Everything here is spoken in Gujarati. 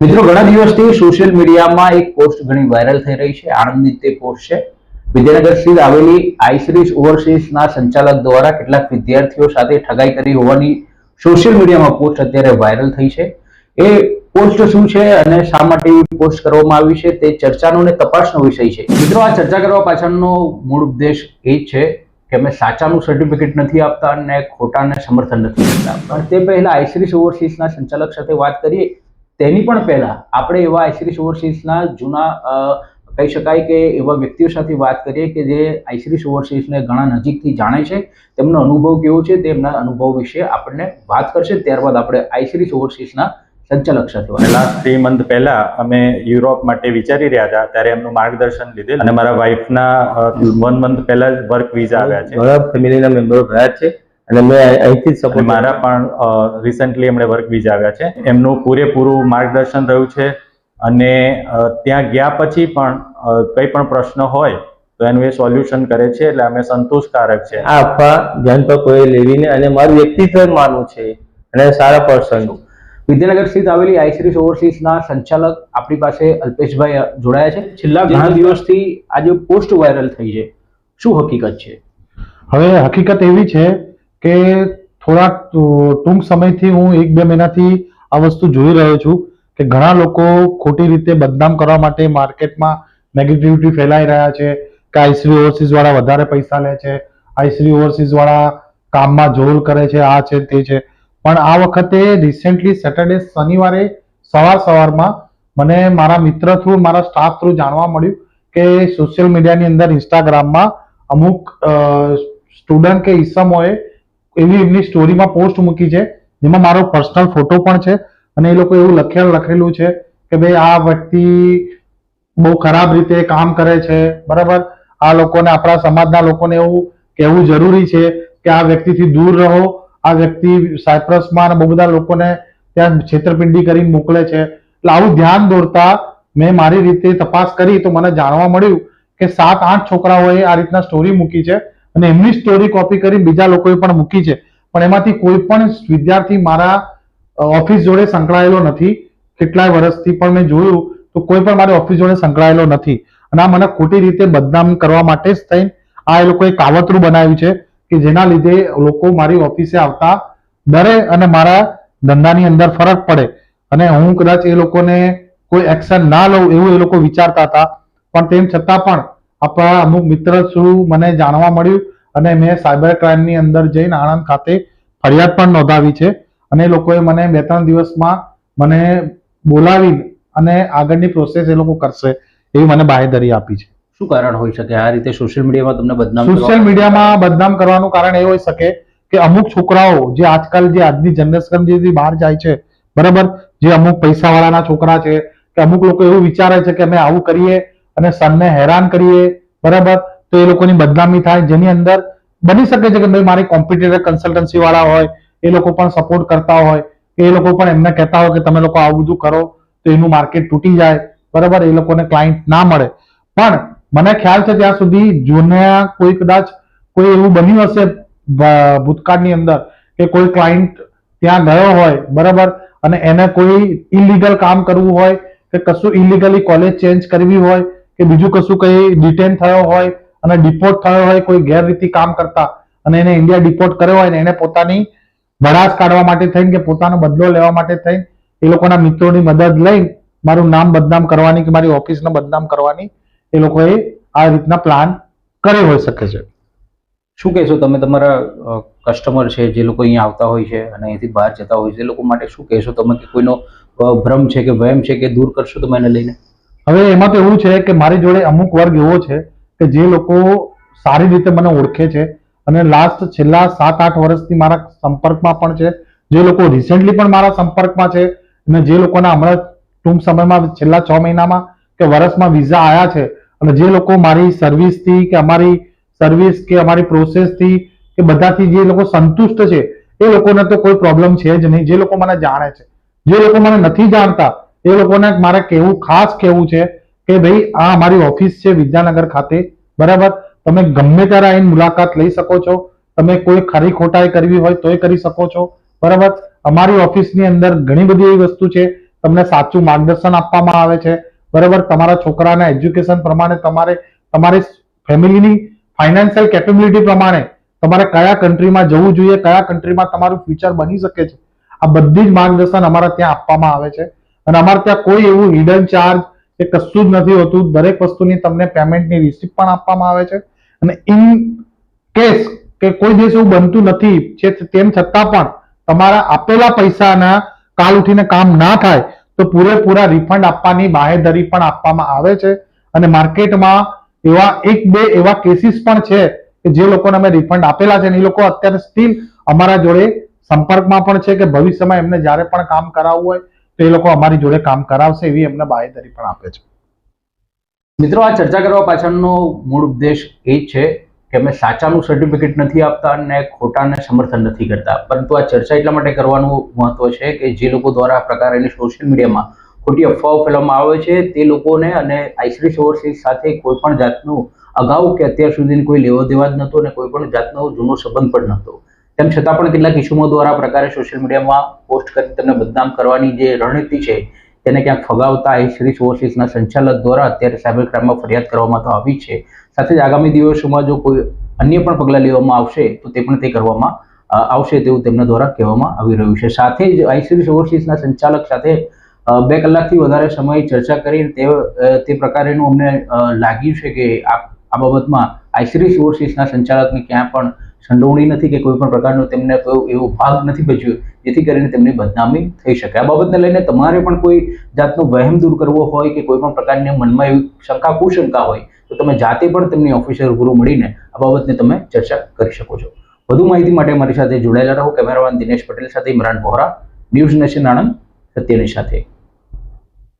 મિત્રો, ઘણા દિવસથી સોશિયલ મીડિયામાં એક પોસ્ટ ઘણી વાયરલ થઈ રહી છે, આણંદની તે પોસ્ટ છે. વિદ્યાનગર સ્થિત આવેલી આઈસરીસ ઓવરસીઝના સંચાલક દ્વારા કેટલાક વિદ્યાર્થીઓ સાથે ઠગાઈ કરી હોવાની સોશિયલ મીડિયામાં પોસ્ટ અત્યારે વાયરલ થઈ છે. એ પોસ્ટ શું છે અને શા માટે પોસ્ટ કરવામાં આવી છે તે ચર્ચાનો અને તપાસનો વિષય છે. મિત્રો, આ ચર્ચા કરવા પાછળનો મૂળ ઉદ્દેશ એ છે કે અમે સાચાનું સર્ટિફિકેટ નથી આપતા અને ખોટાને સમર્થન નથી કરતા પણ તે પહેલા આઈસરીસ ઓવરસીઝના સંચાલક સાથે વાત કરીએ. તેની પણ પહેલા આપણે એવા આઈસીરીસ ઓવરસીઝના જૂના અ, કહી શકાય કે એવા વ્યક્તિઓ સાથે વાત કરીએ કે જે આઈસીરીસ ઓવરસીઝને ઘણા નજીકથી જાણે છે તેમનો અનુભવ કેવો છે તેમના અનુભવ વિશે આપણને વાત કરશે. ત્યારબાદ આપણે આઈસીરીસ ઓવરસીઝના સંચાલક સાથે પહેલા થ્રી મંથ પહેલા અમે યુરોપ માટે વિચારી રહ્યા હતા ત્યારે એમનું માર્ગદર્શન લીધેલ અને મારા વાઈફના વન મંથ પહેલા જ વર્ક વિઝા આવ્યા છે. ઘણા ફેમિલીના મેમ્બરો રહ્યા છે. અને મેં અહીંથી જ સપોર્ટ મારા પણ રિસન્ટલી એમણે વર્ક બીજ આવ્યા છે. એમનું પૂરેપૂરું માર્ગદર્શન રહ્યું છે અને ત્યાં ગયા પછી પણ કંઈ પણ પ્રશ્ન હોય તો એનું એ સોલ્યુશન કરે છે એટલે અમે સંતોષકારક છે. આ અફવા ધ્યાન પર કોઈ લેવીને અને મારું વ્યક્તિત્વ માનવું છે અને સારા પર્સન વિદ્યાનગર સ્થિત આવેલી આઈસીરીસ ઓવરસીઝના સંચાલક આપણી પાસે અલ્પેશભાઈ જોડાયા છે. છેલ્લા ઘણા દિવસથી આ જે પોસ્ટ વાયરલ થઈ છે. શું હકીકત છે? હવે હકીકત એવી છે કે થોડાક ટૂંક સમયથી હું એક બે મહિનાથી આ વસ્તુ જોઈ રહ્યો છું કે ઘણા લોકો ખોટી રીતે બદનામ કરવા માટે માર્કેટમાં નેગેટિવિટી ફેલાઈ રહ્યા છે, કે આઈસરી ઓવરસીઝ વાળા વધારે પૈસા લે છે આઈસરી ઓવરસીઝ વાળા કામમાં જોલ કરે છે, આ છે, તે છે. પણ આ વખતે રિસેન્ટલી સેટરડે શનિવારે સવાર સવારમાં મને મારા મિત્ર થ્રુ, મારા સ્ટાફ થ્રુ જાણવા મળ્યું કે સોશિયલ મીડિયાની અંદર ઇન્સ્ટાગ્રામમાં અમુક સ્ટુડન્ટ કે ઈસમોએ એવી એમની સ્ટોરીમાં પોસ્ટ મૂકી છે, જેમાં મારો પર્સનલ ફોટો પણ છે અને એ લોકો એવું લખેલ લખેલું છે કે ભાઈ આ વ્યક્તિ બહુ ખરાબ રીતે કામ કરે છે, બરાબર? આ લોકોને, આપણા સમાજના લોકોને એવું કહેવું જરૂરી છે કે આ વ્યક્તિથી દૂર રહો, આ વ્યક્તિ સાયપ્રસમાં બહુ બધા લોકોને ત્યાં છેતરપિંડી કરીને મોકલે છે. એટલે આવું ધ્યાન દોરતા મેં મારી રીતે તપાસ કરી તો મને જાણવા મળ્યું કે સાત આઠ છોકરાઓએ આ રીતના સ્ટોરી મૂકી છે. અને એમની સ્ટોરી કોપી કરી બીજા લોકોએ પણ મૂકી છે. પણ એમાંથી કોઈ પણ વિદ્યાર્થી મારા ઓફિસ જોડે સંકળાયેલો નથી. કેટલાય વર્ષથી પણ મેં જોયું તો કોઈ પણ મારી ઓફિસ જોડે સંકળાયેલો નથી. અને આ મને ખોટી રીતે બદનામ કરવા માટે જ થઈને આ એ લોકોએ કાવતરું બનાવ્યું છે કે જેના લીધે લોકો મારી ઓફિસે આવતા ડરે અને મારા ધંધાની અંદર ફરક પડે. અને હું કદાચ એ લોકોને કોઈ એક્શન ના લઉં એવું એ લોકો વિચારતા હતા. પણ તેમ છતાં પણ આપણા અમુક મિત્ર શું મને જાણવા મળ્યું અને મેં સાયબર ક્રાઇમની અંદર જઈને આણંદ ખાતે ફરિયાદ પણ નોંધાવી છે. અને લોકોએ મને બે ત્રણ દિવસમાં મને બોલાવી અને આગળની પ્રોસેસ એ લોકો કરશે એવી મને બાહેધરી આપી છે. શું કારણ હોઈ શકે? આ રીતે સોશિયલ મીડિયામાં તમને બદનામ સોશિયલ મીડિયામાં બદનામ કરવાનું કારણ એ હોઈ શકે કે અમુક છોકરાઓ જે આજકાલ જે આજની જનરેશન જે બહાર જાય છે બરાબર? જે અમુક પૈસાવાળાના છોકરા છે કે અમુક લોકો એવું વિચારે છે કે અમે આવું કરીએ અને સનને હેરાન કરીએ, બરાબર? તો એ લોકોની બદનામી થાય, જેની અંદર બની શકે છે કે ભાઈ મારી કોમ્પિટિટર કન્સલ્ટન્સી વાળા હોય, એ લોકો પણ સપોર્ટ કરતા હોય, કે એ લોકો પણ એમને કહેતા હોય કે તમે લોકો આવું બધું કરો, તો એનું માર્કેટ તૂટી જાય, બરાબર? એ લોકોને ક્લાયન્ટ ના મળે. પણ મને ખ્યાલ છે ત્યાં સુધી જૂના કોઈ કદાચ કોઈ એવું બન્યું હશે ભૂતકાળની અંદર, કે કોઈ ક્લાયન્ટ ત્યાં ગયો હોય, બરાબર? અને એને કોઈ ઇલીગલ કામ કરવું હોય, કે કશું ઇલીગલી કોલેજ ચેન્જ કરવી હોય કે બીજું કશું કઈ ડિટેન થયો હોય અને ડિપોર્ટ થયો હોય, કોઈ ગેરરીતિ કામ કરતા અને એને ઇન્ડિયા ડિપોર્ટ કર્યો હોય ને એને પોતાની ભડાસ કાઢવા માટે થઈને કે પોતાનો બદલો લેવા માટે થઈને એ લોકોના મિત્રોની મદદ લઈ મારું નામ બદનામ કરવાની કે મારી ઓફિસને બદનામ કરવાની એ લોકોએ આ રીતના પ્લાન કર્યો હોઈ શકે છે. શું કહેશો તમે? તમારા કસ્ટમર છે, જે લોકો અહીંયા આવતા હોય છે અને અહીંથી બહાર જતા હોય છે, એ લોકો માટે શું કહેશો તમે? કે કોઈનો ભ્રમ છે કે વહેમ છે કે દૂર કરશો તમે એને લઈને? હવે એમાં તો એવું છે કે મારી જોડે અમુક વર્ગ એવો છે કે જે લોકો સારી રીતે મને ઓળખે છે અને લાસ્ટ છેલ્લા સાત આઠ વર્ષથી મારા સંપર્કમાં પણ છે. જે લોકો રિસેન્ટલી પણ મારા સંપર્કમાં છે અને જે લોકોના હમણાં ટૂંક સમયમાં છેલ્લા છ મહિનામાં કે વર્ષમાં વિઝા આવ્યા છે અને જે લોકો મારી સર્વિસથી કે અમારી સર્વિસ કે અમારી પ્રોસેસથી કે બધાથી જે લોકો સંતુષ્ટ છે એ લોકોને તો કોઈ પ્રોબ્લેમ છે જ નહીં. જે લોકો મને જાણે છે. જે લોકો મને નથી જાણતા એ લોકોને મારે કેવું, ખાસ કહેવું છે કે ભાઈ આ અમારી ઓફિસ છે વિદ્યાનગર ખાતે. બરાબર? તમે ગમે ત્યારે આવીને મુલાકાત લઈ શકો છો. તમે કોઈ ખરી ખોટાઈ કરવી હોય તોય કરી શકો છો. બરાબર? અમારી ઓફિસની અંદર ઘણી બધી એવી વસ્તુ છે. તમને સાચું માર્ગદર્શન આપવામાં આવે છે. બરાબર? તમારા છોકરાના એજ્યુકેશન પ્રમાણે તમારે, તમારી ફેમિલીની ફાઇનાન્શિયલ કેપેબિલિટી પ્રમાણે તમારે કયા કન્ટ્રીમાં જવું જોઈએ, કયા કન્ટ્રીમાં તમારું ફ્યુચર બની શકે છે. આ બધી જ માર્ગદર્શન અમારા ત્યાં આપવામાં આવે છે. અને અમારે ત્યાં કોઈ એવું હિડન ચાર્જ કે કશું જ નથી હોતું. દરેક વસ્તુની તમને પેમેન્ટની રિસિપ્ટ પણ આપવામાં આવે છે. અને ઇન કેસ કે કોઈ દિવસ એવું બનતું નથી છે તેમ છતાં પણ તમારા આપેલા પૈસાના કાલ ઉઠીને કામ ના થાય, તો પૂરેપૂરા રિફંડ આપવાની બાહેધરી પણ આપવામાં આવે છે. અને માર્કેટમાં એવા એક બે એવા કેસીસ પણ છે કે જે લોકોને અમે રિફંડ આપેલા છે. એ લોકો અત્યારે સ્ટીલ અમારા જોડે સંપર્કમાં પણ છે કે ભવિષ્યમાં એમને જ્યારે પણ કામ કરાવવું હોય તો એ લોકો અમારી જોડે કામ કરાવશે એવી એમને બાહેધરી પણ આપે છે. મિત્રો, આ ચર્ચા કરવા પાછળનો મૂળ ઉદ્દેશ એ છે કે અમે સાચાનું સર્ટિફિકેટ નથી આપતા અને ખોટાને સમર્થન નથી કરતા. પરંતુ આ ચર્ચા એટલા માટે કરવાનું મહત્વ છે કે જે લોકો દ્વારા આ પ્રકારની સોશિયલ મીડિયામાં ખોટી અફવાઓ ફેલાવવામાં આવે છે, તે લોકોને અને આઈસરીસ ઓવરસીઝ સાથે કોઈ પણ જાતનું અગાઉ કે અત્યાર સુધીની કોઈ લેવા દેવા જ નહોતો અને કોઈ પણ જાતનો જૂનો સંબંધ પણ નહોતો. તેમ છતાં પણ કેટલાક ઇસ્યુમો દ્વારા પ્રકારે સોશિયલ મીડિયામાં પોસ્ટ કરી તેમને બદનામ કરવાની જે રણનીતિ છે, તેને ક્યાંક ફગાવતા આઈસરીસ ઓવરસીઝના સંચાલક દ્વારા અત્યારે સાયબર ક્રાઇમમાં ફરિયાદ કરવામાં તો આવી છે. સાથે જ આગામી દિવસોમાં જો કોઈ અન્ય પણ પગલાં લેવામાં આવશે, તો તે પણ તે કરવામાં આવશે તેવું તેમના દ્વારા કહેવામાં આવી રહ્યું છે. સાથે જ આઈસીરીસ ઓવરસીઝના સંચાલક સાથે બે કલાકથી વધારે સમય ચર્ચા કરી તે તે પ્રકારેનું અમને લાગ્યું છે કે આ બાબતમાં આઈસીરીસ ઓવરસીઝના સંચાલકને ક્યાં પણ સંડોવણી નથી કે કોઈ પણ પ્રકારનો તેમને એવો ભાગ નથી ભજવ્યો, જેથી કરીને તેમની બદનામી થઈ શકે. આ બાબતને લઈને તમારે પણ કોઈ જાતનો વહેમ દૂર કરવો હોય કે કોઈ પણ પ્રકારની મનમાં એવી શંકા, કુશંકા હોય, તો તમે જાતે પણ તેમની ઓફિસર રૂબરૂ મળીને આ બાબતને તમે ચર્ચા કરી શકો છો. વધુ માહિતી માટે મારી સાથે જોડાયેલા રહો. કેમેરામેન દિનેશ પટેલ સાથે ઇમરાન વોહરા ન્યૂઝ નેશન આણંદ, સત્યની સાથે.